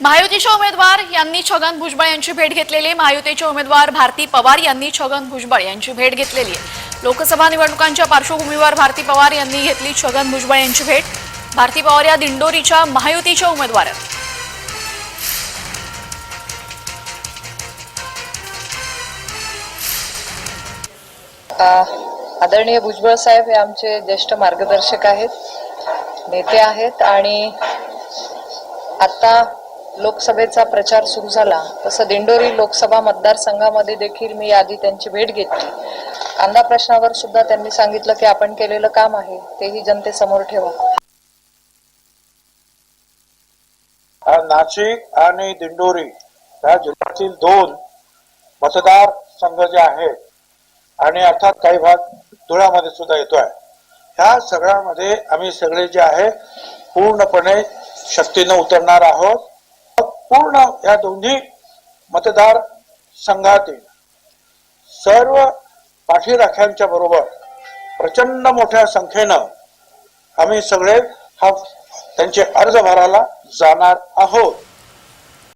महायुतीच्या उमेदवार यांनी छगन भुजबळ यांची भेट घेतलेली आहे. महायुतीचे उमेदवार भारती पवार यांनी छगन भुजबळ यांची भेट घेतलेली आहे. लोकसभा निवडणुकांच्या पार्श्वभूमीवर भारती पवार यांनी घेतली छगन भुजबळ यांची भेट. भारती पवार या दिंडोरीच्या महायुतीच्या उमेदवार आहेत. आदरणीय भुजबळ साहेब हे आमचे ज्येष्ठ मार्गदर्शक आहेत नेते आहेत आणि आता लोकसभेचा प्रचार सुरू झाला. तसं दिंडोरी लोकसभा मतदारसंघामध्ये देखील मी आधी त्यांची भेट घेतली. कांदा प्रश्नावर सुद्धा त्यांनी सांगितलं की आपण केलेलं काम आहे तेही जनतेसमोर ठेवा. नाशिक आणि दिंडोरी या जिल्ह्यातील दोन मतदार संघ जे आहेत आणि अर्थात काही भाग धुळ्यामध्ये सुद्धा येतोय. ह्या सगळ्यामध्ये आम्ही सगळे जे आहे पूर्णपणे शक्तीनं उतरणार आहोत. पूर्ण या दोन्ही मतदार संघातील सर्व पाठीराख्यांच्या बरोबर प्रचंड मोठ्या संख्येनं आम्ही सगळे हा त्यांचे अर्ज भरायला जाणार आहोत.